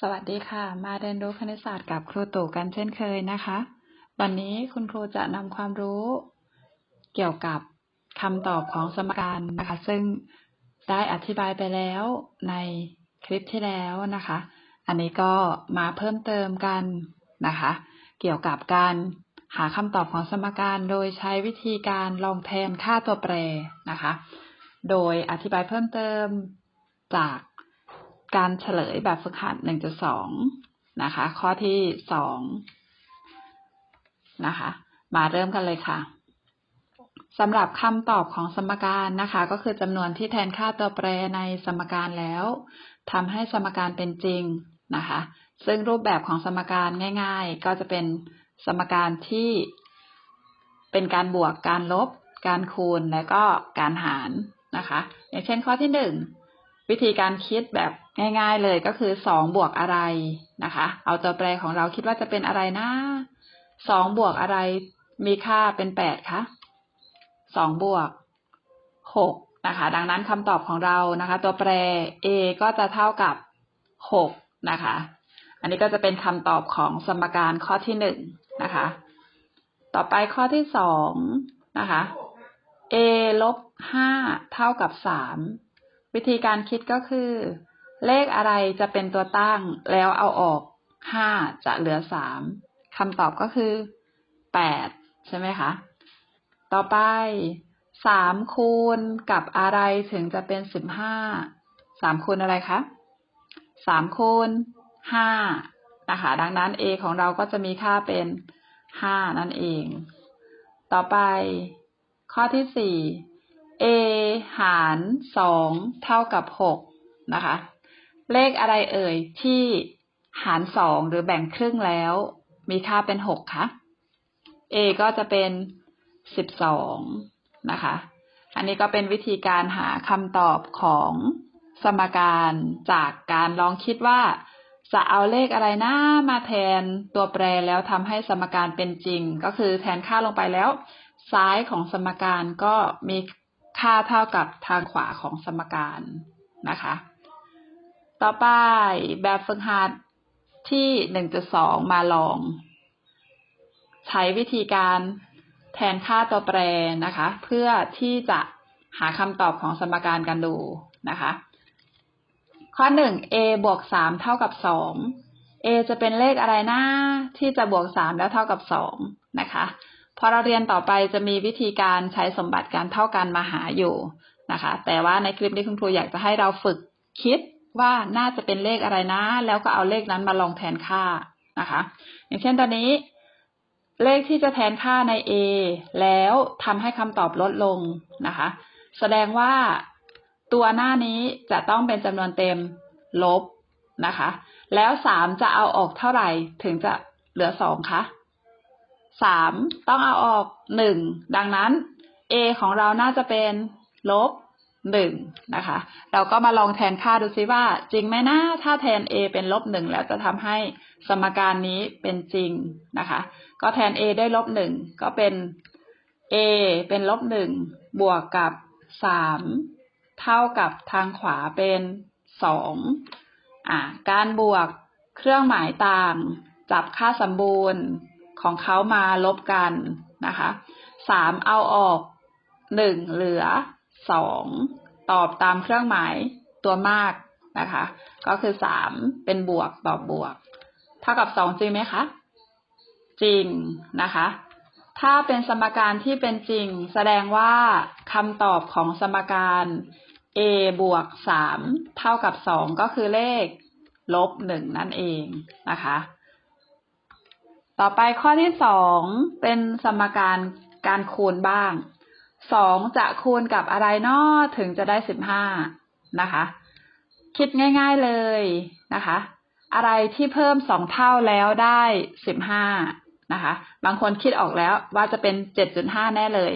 สวัสดีค่ะ มาเรียนรู้คณิตศาสตร์กับครูตู่กันเช่นเคยนะคะ วันนี้คุณครูจะนำความรู้เกี่ยวกับคำตอบของสมการนะคะ ซึ่งได้อธิบายไปแล้วในคลิปที่แล้วนะคะ อันนี้ก็มาเพิ่มเติมกันนะคะ เกี่ยวกับการหาคำตอบของสมการโดยใช้วิธีการลองแทนค่าตัวแปรนะคะ โดยอธิบายเพิ่มเติมจาก การเฉลยแบบฝึกหัด 1.2 นะคะ ข้อที่ 2 นะคะ มาเริ่มกันเลยค่ะสำหรับคำตอบของสมการนะคะ ก็คือจำนวนที่แทนค่าตัวแปรในสมการแล้วทำให้สมการเป็นจริงนะคะ ซึ่งรูปแบบของสมการง่าย ๆ ก็จะเป็นสมการที่เป็นการบวกการลบ การคูณและก็การหารนะคะ อย่างเช่นข้อที่หนึ่ง วิธีการคิดแบบง่าย ๆเลยก็คือสองบวกอะไรนะคะ เอาตัวแปรของเราคิดว่าจะเป็นอะไรนะสองบวกอะไรมีค่าเป็นแปดคะสองบวกหกนะคะ ดังนั้นคำตอบของเรานะคะ ตัวแปร a ก็จะเท่ากับหกนะคะ อันนี้ก็จะเป็นคำตอบของสมการข้อที่หนึ่งนะคะ ต่อไปข้อที่สองนะคะ a ลบห้าเท่ากับสาม วิธีการคิดก็คือ เลขอะไรจะเป็นตัวตั้งแล้วเอาออกห้าจะเหลือสามคำตอบก็คือแปดใช่ไหมคะ ต่อไปสามคูณกับอะไรถึงจะเป็นสิบห้าสามคูณอะไรคะสามคูณห้านะคะดังนั้น a ของเราก็จะมีค่าเป็นห้านั่นเอง ต่อไปข้อที่สี่ a หารสองเท่ากับหกนะคะ เลขอะไรเอ่ยที่หารสองหรือแบ่งครึ่งแล้ว มีค่าเป็นหกคะ a ก็จะเป็นสิบสองนะคะ อันนี้ก็เป็นวิธีการหาคำตอบของสมการจากการลองคิดว่า จะเอาเลขอะไรนะมาแทนตัวแปรแล้วทำให้สมการเป็นจริง ก็คือแทนค่าลงไปแล้ว ซ้ายของสมการก็มี ค่าเท่ากับทางขวาของสมการนะคะ ต่อไปแบบฝึกหัดที่ 1.2 มาลอง ใช้วิธีการแทนค่าตัวแปรนะคะ เพื่อที่จะหาคำตอบของสมการกันดูนะคะ ข้อ 1 a บวก 3 เท่ากับ 2 a จะเป็นเลขอะไรนะที่จะบวก 3 แล้วเท่ากับ 2 นะคะ อเราเรียนต่อไปจะมีวิธีการใช้สมบัติการเท่ากันมาหาอยู่นะคะ แต่ว่าในคลิปนี้คุณครูอยากจะให้เราฝึกคิดว่าน่าจะเป็นเลขอะไรนะ แล้วก็เอาเลขนั้นมาลองแทนค่านะคะ อย่างเช่นตอนนี้ เลขที่จะแทนค่าใน A แล้วทำให้คำตอบลดลงนะคะ แสดงว่าตัวหน้านี้จะต้องเป็นจำนวนเต็มลบนะคะ แล้วสามจะเอาออกเท่าไหร่ถึงจะเหลือสองคะ สามต้องเอาออกหนึ่งดังนั้น a ของเราน่าจะเป็นลบหนึ่งนะคะ เราก็มาลองแทนค่าดูซิว่า จริงไหมนะถ้าแทน a เป็นลบหนึ่งแล้วจะทำให้สมการนี้เป็นจริงนะคะ ก็แทน a ได้ลบหนึ่งก็เป็น a เป็นลบหนึ่งบวกกับสามเท่ากับทางขวาเป็นสองอ่าการบวกเครื่องหมายต่าง จับค่าสมบูรณ์ ของเขามาลบกันนะคะสามเอาออกหนึ่งเหลือสองตอบตามเครื่องหมายตัวมากนะคะ ก็คือสามเป็นบวกตอบบวก เท่ากับสองจริงไหมคะ จริงนะคะ ถ้าเป็นสมการที่เป็นจริง แสดงว่าคำตอบของสมการ a บวกสามเท่ากับสองก็คือเลขลบหนึ่งนั่นเองนะคะ ต่อไปข้อที่สองเป็นสมการการคูณบ้างสองจะคูณกับอะไรนอถึงจะได้สิบห้านะคะ คิดง่ายๆเลยนะคะ อะไรที่เพิ่มสองเท่าแล้วได้สิบห้านะคะ บางคนคิดออกแล้วว่าจะเป็นเจ็ดจุดห้าแน่เลย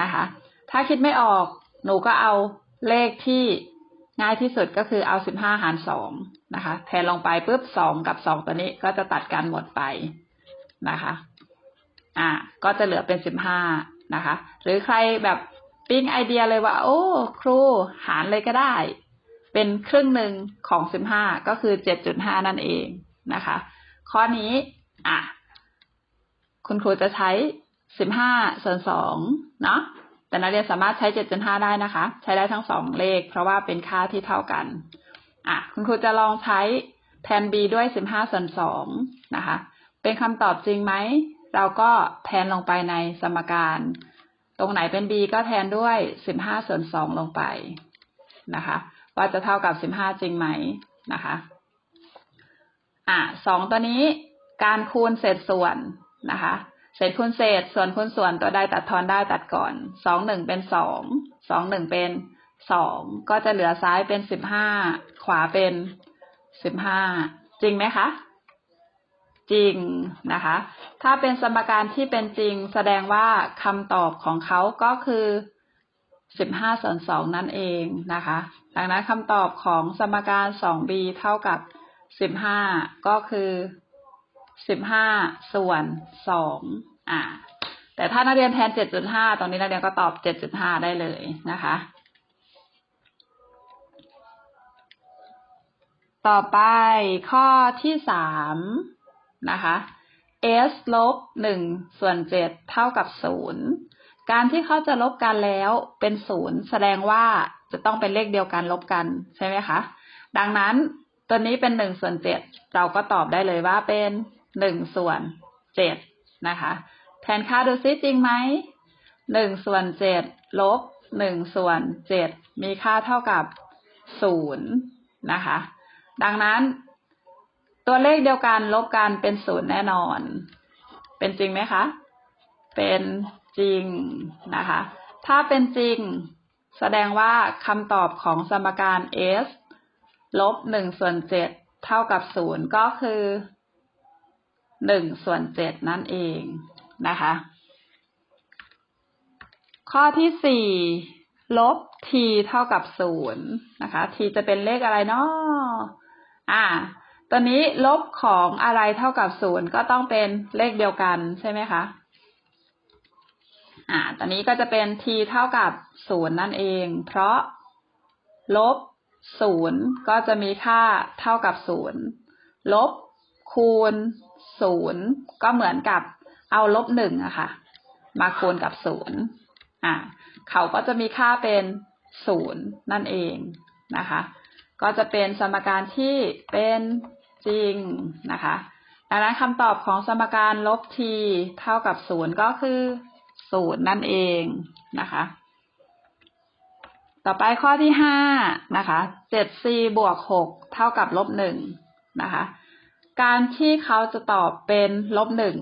นะคะ ถ้าคิดไม่ออกหนูก็เอาเลขที่ง่ายที่สุดก็คือเอาสิบห้าหารสองนะคะ แทนลงไปปุ๊บสองกับสองตัวนี้ก็จะตัดกันหมดไป นะคะ อ่า ก็จะเหลือเป็นสิบห้านะคะ หรือใครแบบปิ้งไอเดียเลยว่า โอ้ ครูหารเลยก็ได้ เป็นครึ่งหนึ่งของสิบห้าก็คือเจ็ดจุดห้านั่นเองนะคะ ข้อนี้ อะ คุณครูจะใช้สิบห้าส่วนสองเนาะแต่นักเรียนสามารถใช้เจ็ดจุดห้าได้นะคะ ใช้ได้ทั้งสองเลข เพราะว่าเป็นค่าที่เท่ากัน อะ คุณครูจะลองใช้แทน b ด้วยสิบห้าส่วนสองนะคะ เป็นคำตอบจริงไหม เราก็แทนลงไปในสมการ ตรงไหนเป็น b ก็แทนด้วยสิบห้าส่วนสองลงไปนะคะ ว่าจะเท่ากับสิบห้าจริงไหมนะคะอะสองตัวนี้การคูณเศษส่วนนะคะเศษคูณเศษส่วนคูณส่วนตัวใดตัดทอนได้ตัดก่อนสองหนึ่งเป็นสองสองหนึ่งเป็นสองก็จะเหลือซ้ายเป็นสิบห้าขวาเป็นสิบห้าจริงไหมคะ จริงนะคะ ถ้าเป็นสมการที่เป็นจริง แสดงว่าคำตอบของเขาก็คือสิบห้าส่วนสองนั่นเองนะคะ ดังนั้นคำตอบของสมการสอง b เท่ากับสิบห้าก็คือสิบห้าส่วนสองอ่า แต่ถ้านักเรียนแทนเจ็ดจุดห้าตรงนี้นักเรียนก็ตอบเจ็ดจุดห้าได้เลยนะคะ ต่อไปข้อที่สาม นะคะ s ลบหนึ่งส่วนเจ็ดเท่ากับศูนย์การที่เขาจะลบกันแล้วเป็นศูนย์แสดงว่าจะต้องเป็นเลขเดียวกันลบกันใช่ไหมคะ ดังนั้นตัวนี้เป็นหนึ่งส่วนเจ็ดเราก็ตอบได้เลยว่าเป็นหนึ่งส่วนเจ็ดนะคะแทนค่าดูซิจริงไหมหนึ่งส่วนเจ็ดลบหนึ่งส่วนเจ็ดมีค่าเท่ากับศูนย์นะคะ ดังนั้น ตัวเลขเดียวกันลบกันเป็นศูนย์แน่นอน เป็นจริงไหมคะ เป็นจริงนะคะ ถ้าเป็นจริง แสดงว่าคำตอบของสมการ s ลบหนึ่งส่วนเจ็ดเท่ากับศูนย์ก็คือหนึ่งส่วนเจ็ดนั่นเองนะคะ ข้อที่สี่ลบ t เท่ากับศูนย์นะคะ t จะเป็นเลขอะไรเนาะอ่า ตัวนี้ลบของอะไรเท่ากับศูนย์ก็ต้องเป็นเลขเดียวกันใช่ไหมคะ อ่า ตอนนี้ก็จะเป็น t เท่ากับศูนย์นั่นเอง เพราะลบศูนย์ก็จะมีค่าเท่ากับศูนย์ลบคูณศูนย์ก็เหมือนกับเอาลบหนึ่งอะค่ะ มาคูณกับศูนย์อ่า เขาก็จะมีค่าเป็นศูนย์นั่นเองนะคะ ก็จะเป็นสมการที่เป็น จริงนะคะดังนั้นคำตอบของสมการลบ t เท่ากับศูนย์ก็คือศูนย์นั่นเองนะคะ ต่อไปข้อที่ห้านะคะเจ็ด c บวกหกเท่ากับลบหนึ่งนะคะ การที่เขาจะตอบเป็นลบหนึ่ง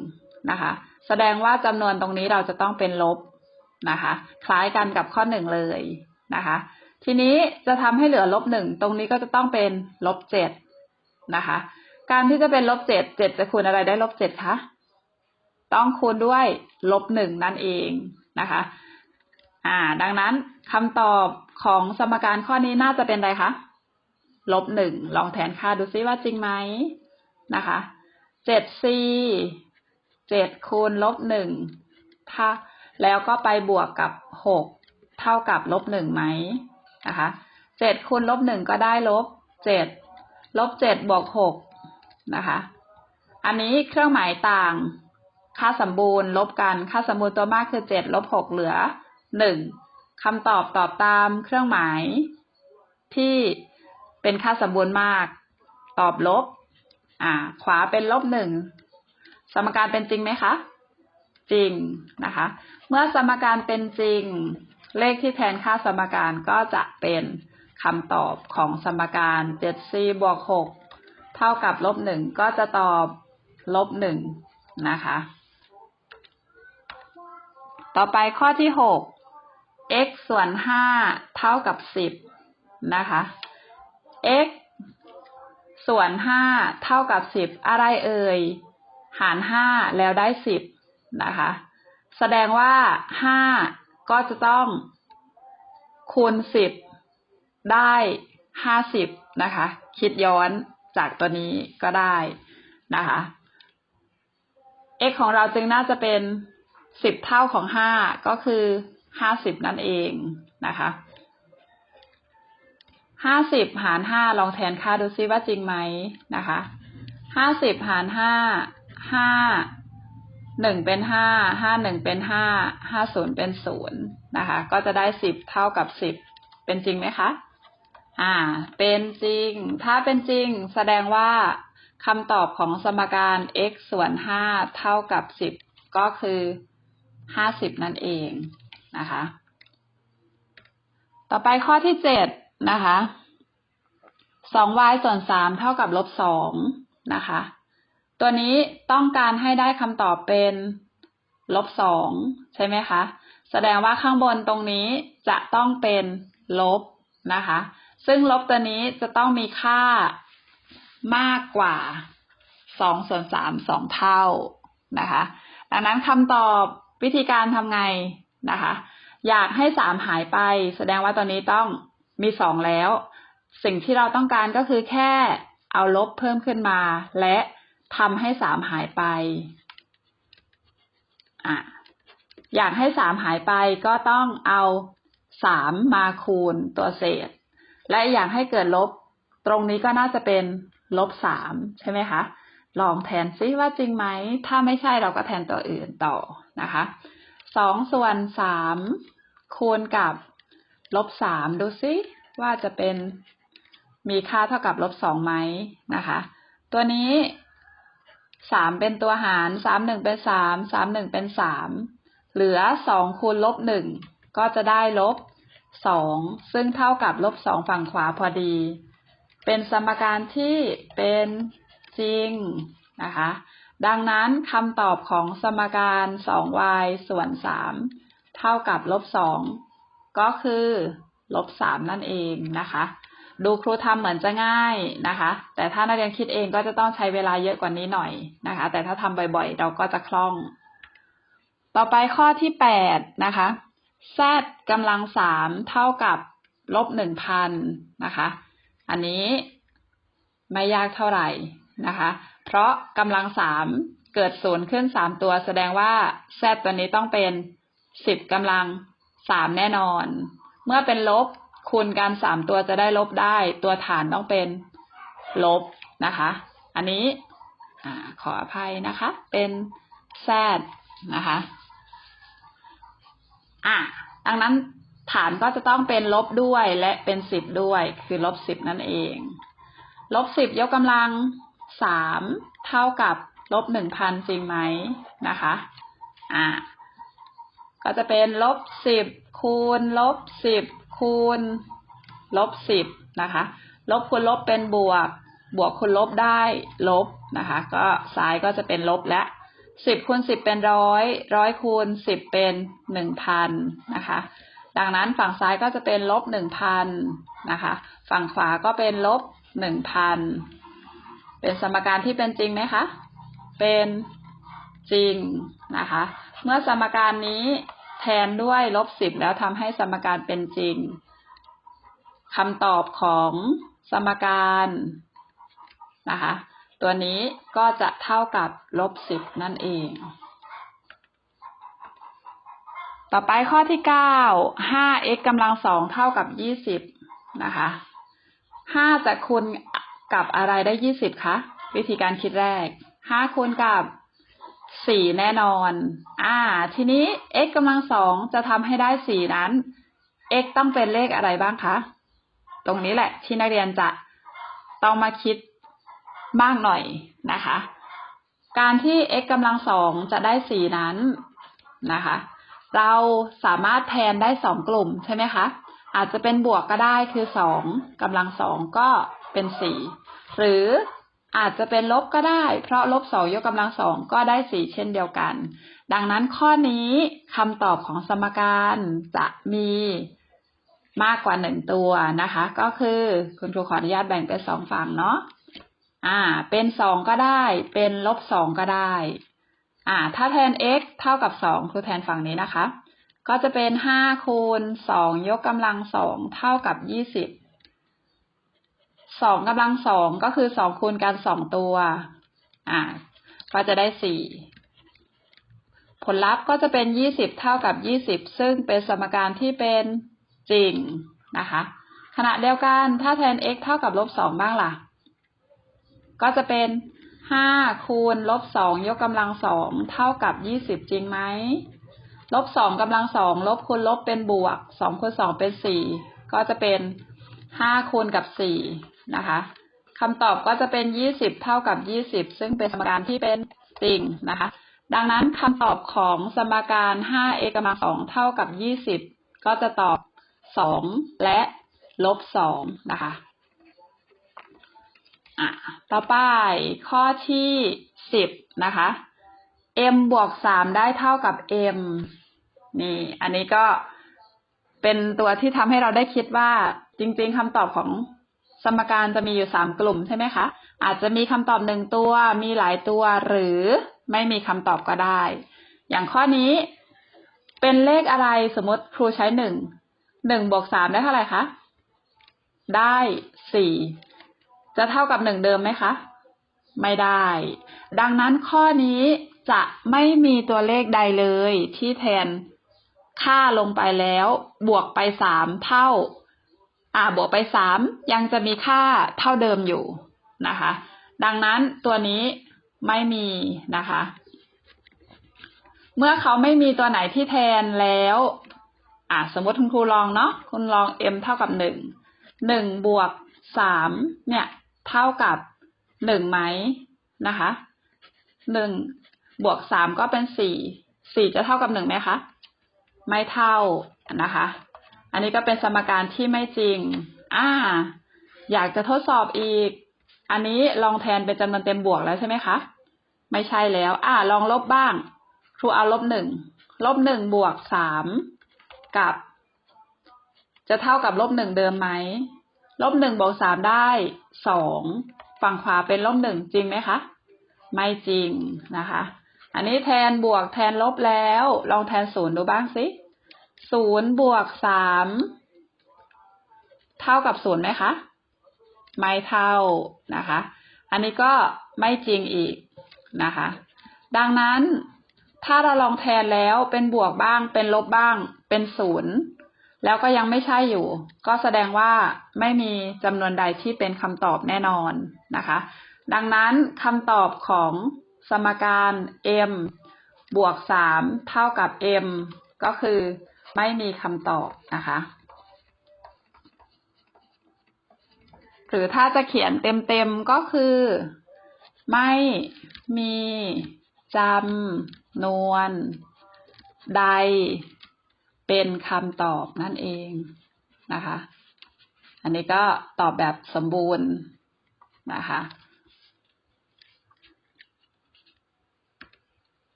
นะคะ แสดงว่าจำนวนตรงนี้เราจะต้องเป็นลบนะคะ คล้ายกันกับข้อหนึ่งเลยนะคะ ทีนี้จะทำให้เหลือลบหนึ่งตรงนี้ก็จะต้องเป็นลบเจ็ด นะคะ การที่จะเป็นลบเจ็ดเจ็ดจะคูณอะไรได้ลบเจ็ดคะต้องคูณด้วยลบหนึ่งนั่นเองนะคะอ่า ดังนั้นคำตอบของสมการข้อนี้น่าจะเป็นอะไรคะลบหนึ่งลองแทนค่าดูซิว่าจริงไหมนะคะเจ็ด c เจ็ดคูณลบหนึ่งถ้าแล้วก็ไปบวกกับหกเท่ากับลบหนึ่งไหมนะคะเจ็ดคูณลบหนึ่งก็ได้ลบเจ็ด ลบเจ็ดบวกหกนะคะ อันนี้เครื่องหมายต่าง ค่าสมบูรณ์ ลบกัน ค่าสมบูรณ์ตัวมากคือเจ็ดลบหกเหลือหนึ่งคำตอบตอบตามเครื่องหมาย ที่เป็นค่าสมบูรณ์มาก ตอบลบ อ่า ขวาเป็นลบหนึ่งสมการเป็นจริงไหมคะ จริงนะคะ เมื่อสมการเป็นจริง เลขที่แทนค่าสมการก็จะเป็น คำตอบของสมการ 7c บวก6เท่ากับลบหนึ่งก็จะตอบลบหนึ่งนะคะ ต่อไปข้อที่6 x ส่วน5เท่ากับ10นะคะ x ส่วน5เท่ากับ10อะไรเอ่ย หาร5แล้วได้10นะคะ แสดงว่า5ก็จะต้องคูณ10 ได้50นะคะ คิดย้อนจากตัวนี้ก็ได้นะคะ x ของเราจึงน่าจะเป็น10เท่าของ5ก็คือ50นั่นเองนะคะห้าสิบหารห้าลองแทนค่าดูซิว่าจริงไหมนะคะห้าสิบหารห้าห้าหนึ่งเป็นห้าห้าหนึ่งเป็นห้าห้าศูนย์เป็นศูนย์นะคะ ก็จะได้สิบเท่ากับสิบเป็นจริงไหมคะ อ่า เป็นจริง ถ้าเป็นจริง แสดงว่าคำตอบของสมการ x ส่วนห้าเท่ากับสิบก็คือห้าสิบนั่นเองนะคะ ต่อไปข้อที่เจ็ดนะคะสอง y ส่วนสามเท่ากับลบสองนะคะ ตัวนี้ต้องการให้ได้คำตอบเป็นลบสองใช่ไหมคะ แสดงว่าข้างบนตรงนี้จะต้องเป็นลบนะคะ ซึ่งลบตัวนี้จะต้องมีค่ามากกว่าสองส่วนสามสองเท่านะคะ ดังนั้นคำตอบวิธีการทำไงนะคะ อยากให้สามหายไป แสดงว่าตอนนี้ต้องมีสองแล้ว สิ่งที่เราต้องการก็คือแค่เอาลบเพิ่มขึ้นมา และทำให้สามหายไปอะอยากให้สามหายไปก็ต้องเอาสามมาคูณตัวเศษ และอยากให้เกิดลบ ตรงนี้ก็น่าจะเป็นลบสามใช่ไหมคะ ลองแทนซิว่าจริงไหม ถ้าไม่ใช่เราก็แทนตัวอื่นต่อนะคะสองส่วนสามคูณกับลบสามดูซิว่าจะเป็นมีค่าเท่ากับลบสองไหมนะคะ ตัวนี้สามเป็นตัวหารสามหนึ่งเป็นสามสามหนึ่งเป็นสามเหลือสองคูณลบหนึ่งก็จะได้ลบ สองซึ่งเท่ากับลบสองฝั่งขวาพอดี เป็นสมการที่เป็นจริงนะคะ ดังนั้นคำตอบของสมการ 2y ส่วน 3 เท่ากับลบ 2 ก็คือลบ 3 นั่นเองนะคะ ดูครูทำเหมือนจะง่ายนะคะ แต่ถ้านักเรียนคิดเองก็จะต้องใช้เวลาเยอะกว่านี้หน่อยนะคะ แต่ถ้าทำบ่อยๆ เราก็จะคล่อง ต่อไปข้อที่ 8 นะคะ z กำลัง3เท่ากับลบ1,000นะคะ อันนี้ไม่ยากเท่าไหร่นะคะ เพราะกำลังสามเกิดศูนย์ขึ้นสามตัว แสดงว่า z ตัวนี้ต้องเป็นสิบกำลังสามแน่นอน เมื่อเป็นลบคูณกันสามตัวจะได้ลบได้ ตัวฐานต้องเป็นลบนะคะ อันนี้อขออภัยนะคะ เป็น z นะคะ อะดังนั้นฐานก็จะต้องเป็นลบด้วยและเป็นสิบด้วย คือลบสิบนั่นเอง ลบสิบยกกำลังสามเท่ากับลบหนึ่งพันจริงไหมนะคะ อ่าก็จะเป็นลบสิบคูณลบสิบคูณลบสิบนะคะ ลบคูณลบเป็นบวก บวกคูณลบได้ลบนะคะ ก็ซ้ายก็จะเป็นลบและ สิบคูณสิบเป็นร้อยร้อยคูณสิบเป็นหนึ่งพันนะคะ ดังนั้นฝั่งซ้ายก็จะเป็นลบหนึ่งพันนะคะ ฝั่งขวาก็เป็นลบหนึ่งพันเป็นสมการที่เป็นจริงไหมคะ เป็นจริงนะคะ เมื่อสมการนี้แทนด้วยลบสิบแล้วทำให้สมการเป็นจริงคำตอบของสมการนะคะ ตัวนี้ก็จะเท่ากับลบสิบนั่นเอง ต่อไปข้อที่เก้าห้า x กำลังสองเท่ากับยี่สิบนะคะห้าจะคูณกับอะไรได้ยี่สิบคะ วิธีการคิดแรกห้าคูณกับสี่แน่นอน อ่า ทีนี้ x กำลังสองจะทำให้ได้สี่นั้น x ต้องเป็นเลขอะไรบ้างคะ ตรงนี้แหละที่นักเรียนจะต้องมาคิด มากหน่อยนะคะ การที่ x กำลังสองจะได้สี่นั้นนะคะ เราสามารถแทนได้สองกลุ่มใช่ไหมคะ อาจจะเป็นบวกก็ได้คือสองกำลังสองก็เป็นสี่หรืออาจจะเป็นลบก็ได้ เพราะลบสองยกกำลังสองก็ได้สี่เช่นเดียวกัน ดังนั้นข้อนี้คำตอบของสมการจะมีมากกว่าหนึ่งตัวนะคะ ก็คือคุณครูขออนุญาตแบ่งเป็นสองฝั่งเนาะ อ่า เป็นสองก็ได้ เป็นลบสองก็ได้ อ่า ถ้าแทน x เท่ากับสองครูแทนฝั่งนี้นะคะ ก็จะเป็นห้าคูณสองยกกำลังสองเท่ากับยี่สิบสองกำลังสองก็คือสองคูณกันสองตัว อ่า ก็จะได้สี่ผลลัพธ์ก็จะเป็นยี่สิบเท่ากับยี่สิบซึ่งเป็นสมการที่เป็นจริงนะคะขณะเดียวกันถ้าแทน x เท่ากับลบสองบ้างล่ะ ก็จะเป็นห้าคูณลบสองยกกำลังสองเท่ากับยี่สิบจริงไหมลบสองกำลังสองลบคูณลบเป็นบวกสองคูณสองเป็นสี่ก็จะเป็นห้าคูณกับสี่นะคะคำตอบก็จะเป็นยี่สิบเท่ากับยี่สิบซึ่งเป็นสมการที่เป็นจริงนะคะ ดังนั้นคำตอบของสมการ 5a กำลังสองเท่ากับ20ก็จะตอบ2และลบ2นะคะ อะต่อไปข้อที่10นะคะ m บวก3ได้เท่ากับ m นี่ อันนี้ก็เป็นตัวที่ทำให้เราได้คิดว่าจริง ๆคำตอบของสมการจะมีอยู่3กลุ่มใช่ไหมคะ อาจจะมีคำตอบหนึ่งตัว มีหลายตัวหรือไม่มีคำตอบก็ได้ อย่างข้อนี้เป็นเลขอะไรสมมติครูใช้หนึ่งหนึ่งบวกสามได้เท่าไหร่คะ ได้สี่ จะเท่ากับหนึ่งเดิมไหมคะ ไม่ได้ ดังนั้นข้อนี้จะไม่มีตัวเลขใดเลยที่แทนค่าลงไปแล้ว บวกไปสามเท่า อ่าบวกไปสามยังจะมีค่าเท่าเดิมอยู่นะคะ ดังนั้นตัวนี้ไม่มีนะคะ เมื่อเขาไม่มีตัวไหนที่แทนแล้ว อะสมมติคุณครูลองเนาะคุณลอง m เท่ากับหนึ่งหนึ่งบวกสามเนี่ย เท่ากับหนึ่งไหมนะคะหนึ่งบวกสามก็เป็นสี่สี่จะเท่ากับหนึ่งไหมคะไม่เท่านะคะ อันนี้ก็เป็นสมการที่ไม่จริง อ่า อยากจะทดสอบอีก อันนี้ลองแทนเป็นจำนวนเต็มบวกแล้วใช่ไหมคะ ไม่ใช่แล้ว อ่า ลองลบบ้าง ครูเอาลบหนึ่ง ลบหนึ่งบวกสามกับ จะเท่ากับลบหนึ่งเดิมไหม ลบหนึ่งบวกสามได้สองฝั่งขวาเป็นลบหนึ่งจริงไหมคะ ไม่จริงนะคะ อันนี้แทนบวกแทนลบแล้ว ลองแทนศูนย์ดูบ้างสิศูนย์บวกสามเท่ากับศูนย์ไหมคะ ไม่เท่านะคะ อันนี้ก็ไม่จริงอีกนะคะ ดังนั้นถ้าเราลองแทนแล้วเป็นบวกบ้างเป็นลบบ้างเป็นศูนย์ แล้วก็ยังไม่ใช่อยู่ ก็แสดงว่าไม่มีจำนวนใดที่เป็นคำตอบแน่นอนนะคะ ดังนั้นคำตอบของสมการ m บวกสามเท่ากับ m ก็คือไม่มีคำตอบนะคะ หรือถ้าจะเขียนเต็มๆก็คือ ไม่มีจำนวนใด เป็นคำตอบนั่นเองนะคะ อันนี้ก็ตอบแบบสมบูรณ์นะคะ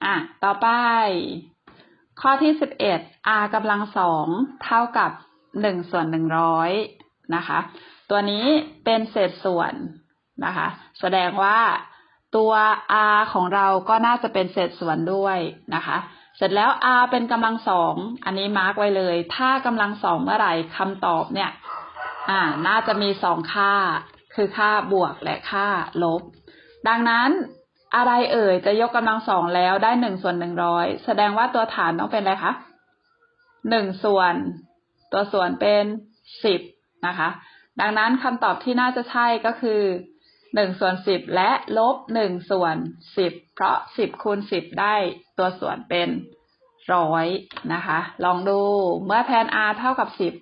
อะต่อไป ข้อที่สิบเอ็ด r กำลังสองเท่ากับหนึ่งส่วนหนึ่งร้อยนะคะ ตัวนี้เป็นเศษส่วนนะคะ แสดงว่าตัว r ของเราก็น่าจะเป็นเศษส่วนด้วยนะคะ เสร็จแล้ว r เป็นกำลังสอง อันนี้มาร์กไว้เลย ถ้ากำลังสองเมื่อไหร่คำตอบเนี่ย อ่า น่าจะมีสองค่า คือค่าบวกและค่าลบ ดังนั้นอะไรเอ่ยจะยกกำลังสองแล้วได้หนึ่งส่วนหนึ่งร้อยแสดงว่าตัวฐานต้องเป็นอะไรคะหนึ่งส่วน ตัวส่วนเป็นสิบนะคะ ดังนั้นคำตอบที่น่าจะใช่ก็คือ หนึ่งส่วนสิบและลบหนึ่งส่วนสิบเพราะสิบคูณสิบได้ตัวส่วนเป็นร้อยนะคะ ลองดูเมื่อแทน r เท่ากับสิบ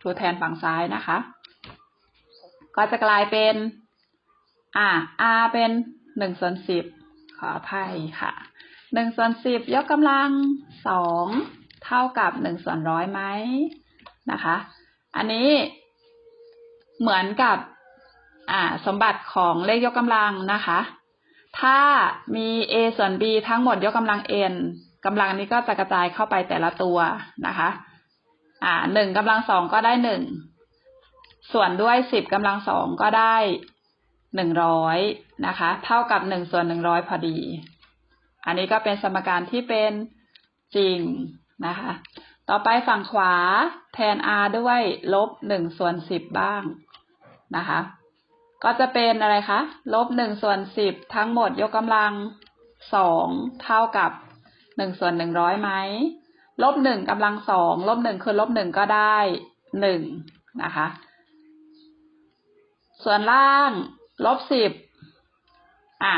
ครูแทนฝั่งซ้ายนะคะ ก็จะกลายเป็นอ่า r เป็นหนึ่งส่วนสิบขออภัยค่ะหนึ่งส่วนสิบยกกำลังสองเท่ากับหนึ่งส่วนร้อยไหมนะคะ อันนี้เหมือนกับ สมบัติของเลขยกกำลังนะคะ ถ้ามี a ส่วน b ทั้งหมดยกกำลัง n กำลังนี้ก็จะกระจายเข้าไปแต่ละตัวนะคะ อ่าหนึ่งกำลังสองก็ได้หนึ่ง ส่วนด้วยสิบกำลังสองก็ได้หนึ่งร้อยนะคะ เท่ากับหนึ่งส่วนหนึ่งร้อยพอดี อันนี้ก็เป็นสมการที่เป็นจริงนะคะ ต่อไปฝั่งขวาแทน r ด้วยลบหนึ่งส่วนสิบบ้างนะคะ ก็จะเป็นอะไรคะลบหนึ่งส่วนสิบทั้งหมดยกกำลังสองเท่ากับหนึ่งส่วนหนึ่งร้อยไหมลบหนึ่งกำลังสองลบหนึ่งคือลบหนึ่งก็ได้หนึ่งนะคะ ส่วนล่างลบสิบอ่า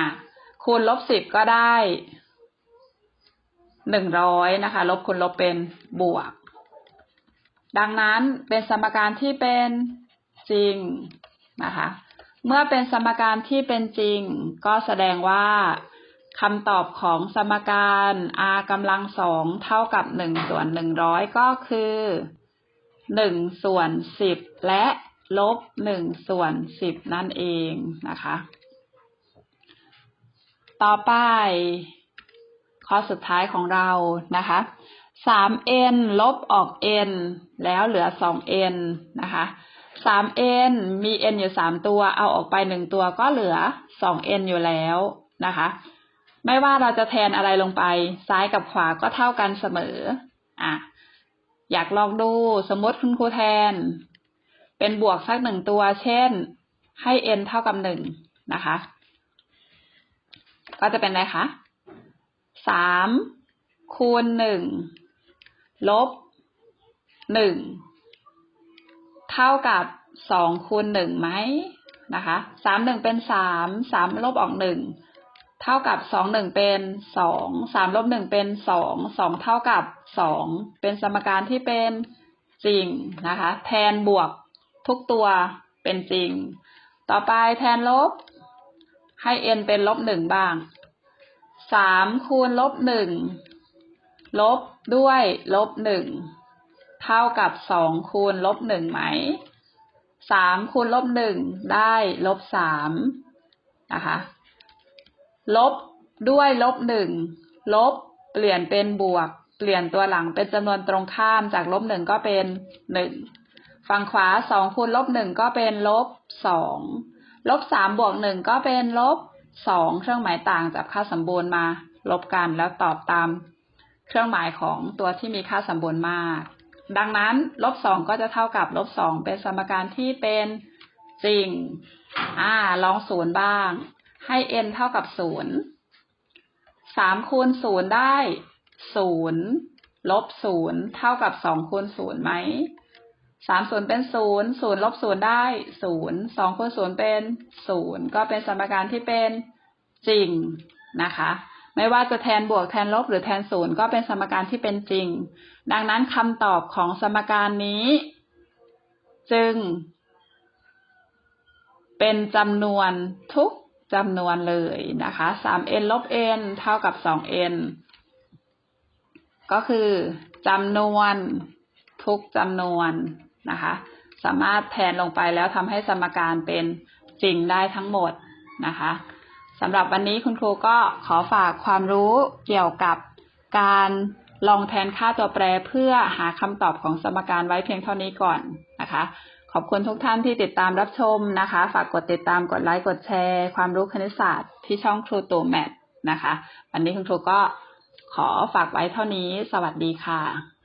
คูณลบสิบก็ได้หนึ่งร้อยนะคะ ลบคูณลบเป็นบวก ดังนั้นเป็นสมการที่เป็นจริงนะคะ เมื่อเป็นสมการที่เป็นจริง ก็แสดงว่าคำตอบของสมการ r กำลังสองเท่ากับหนึ่งส่วนหนึ่งร้อยก็คือหนึ่งส่วนสิบและลบหนึ่งส่วนสิบนั่นเองนะคะ ต่อไป ข้อสุดท้ายของเรานะคะสาม n ลบออก n แล้วเหลือสอง n นะคะ สาม n มี n อยู่สามตัว เอาออกไปหนึ่งตัวก็เหลือสอง n อยู่แล้วนะคะ ไม่ว่าเราจะแทนอะไรลงไป ซ้ายกับขวาก็เท่ากันเสมอ อะ อยากลองดูสมมติคุณครูแทน เป็นบวกสักหนึ่งตัว เช่น ให้ n เท่ากับหนึ่งนะคะ ก็จะเป็นอะไรคะสามคูณหนึ่งลบหนึ่ง เท่ากับสองคูณหนึ่งไหมนะคะสามหนึ่งเป็นสามสามลบออกหนึ่งเท่ากับสองหนึ่งเป็นสองสามลบหนึ่งเป็นสองสองเท่ากับสองเป็นสมการที่เป็นจริงนะคะ แทนบวกทุกตัวเป็นจริง ต่อไปแทนลบ ให้ n เป็นลบหนึ่งบ้างสามคูณลบหนึ่งลบด้วยลบหนึ่ง เท่ากับสองคูณลบหนึ่งไหมสามคูณลบหนึ่งได้ลบสามนะคะ ลบด้วยลบหนึ่งลบเปลี่ยนเป็นบวก เปลี่ยนตัวหลังเป็นจำนวนตรงข้ามจากลบหนึ่งก็เป็นหนึ่งฝั่งขวาสองคูณลบหนึ่งก็เป็นลบสองลบสามบวกหนึ่งก็เป็นลบสองเครื่องหมายต่างจากค่าสมบูรณ์มา ลบกันแล้วตอบตาม เครื่องหมายของตัวที่มีค่าสมบูรณ์มาก ดังนั้นลบสองก็จะเท่ากับลบสองเป็นสมการที่เป็นจริง อ่า ลองศูนย์บ้าง ให้ n เท่ากับศูนย์สามคูณศูนย์ได้ศูนย์ลบศูนย์เท่ากับสองคูณศูนย์ไหมสามศูนย์เป็นศูนย์ศูนย์ลบศูนย์ได้ศูนย์สองคูณศูนย์เป็นศูนย์ก็เป็นสมการที่เป็นจริงนะคะ ไม่ว่าจะแทนบวกแทนลบหรือแทนศูนย์ก็เป็นสมการที่เป็นจริง ดังนั้นคำตอบของสมการนี้ จึง เป็นจำนวนทุกจำนวนเลยนะคะ 3n ลบ n เท่ากับ 2n ก็คือจำนวนทุกจำนวนนะคะ สามารถแทนลงไปแล้วทำให้สมการเป็นจริงได้ทั้งหมดนะคะ สำหรับวันนี้คุณครูก็ขอฝากความรู้เกี่ยวกับการลองแทนค่าตัวแปรเพื่อหาคำตอบของสมการไว้เพียงเท่านี้ก่อนนะคะ ขอบคุณทุกท่านที่ติดตามรับชมนะคะ ฝากกดติดตามกดไลค์กดแชร์ ความรู้คณิตศาสตร์ที่ช่องครูตู่แมทนะคะ วันนี้คุณครูก็ขอฝากไว้เท่านี้ สวัสดีค่ะ